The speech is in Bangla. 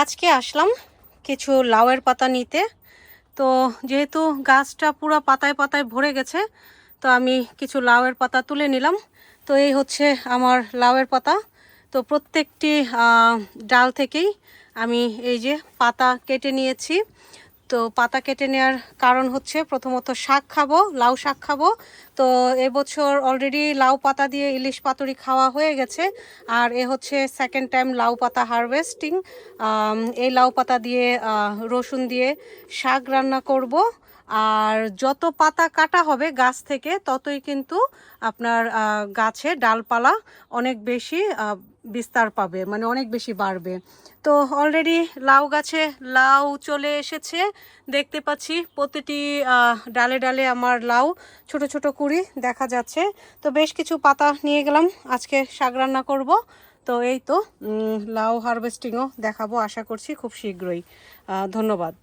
আজকে আসলাম কিছু লাউয়ের পাতা নিতে। তো যেহেতু গাছটা পুরো পাতায় পাতায় ভরে গেছে, তো আমি কিছু লাউয়ের পাতা তুলে নিলাম। তো এই হচ্ছে আমার লাউয়ের পাতা। তো প্রত্যেকটি ডাল থেকেই আমি এই যে পাতা কেটে নিয়েছি। তো পাতা কেটে নেওয়ার কারণ হচ্ছে প্রথমত শাক খাব, লাউ শাক খাব। তো এবছর অলরেডি লাউ পাতা দিয়ে ইলিশ পাতুরি খাওয়া হয়ে গেছে। আর এ হচ্ছে সেকেন্ড টাইম লাউ পাতা হারভেস্টিং এই লাউ পাতা দিয়ে রসুন দিয়ে শাক রান্না করব। আর যত পাতা কাটা হবে গাছ থেকে, ততই কিন্তু আপনার গাছে ডালপালা অনেক বেশি বিস্তার পাবে মানে অনেক বেশি বাড়বে। তো অলরেডি লাউ গাছে লাউ চলে এসেছে। দেখতে পাচ্ছি প্রতিটি ডালে ডালে আমার লাউ, ছোট ছোট কুড়ি দেখা যাচ্ছে। তো বেশ কিছু পাতা নিয়ে গেলাম, আজকে শাক রান্না করব। তো এই তো লাউ হারভেস্টিংও দেখাবো, আশা করছি খুব শীঘ্রই। ধন্যবাদ।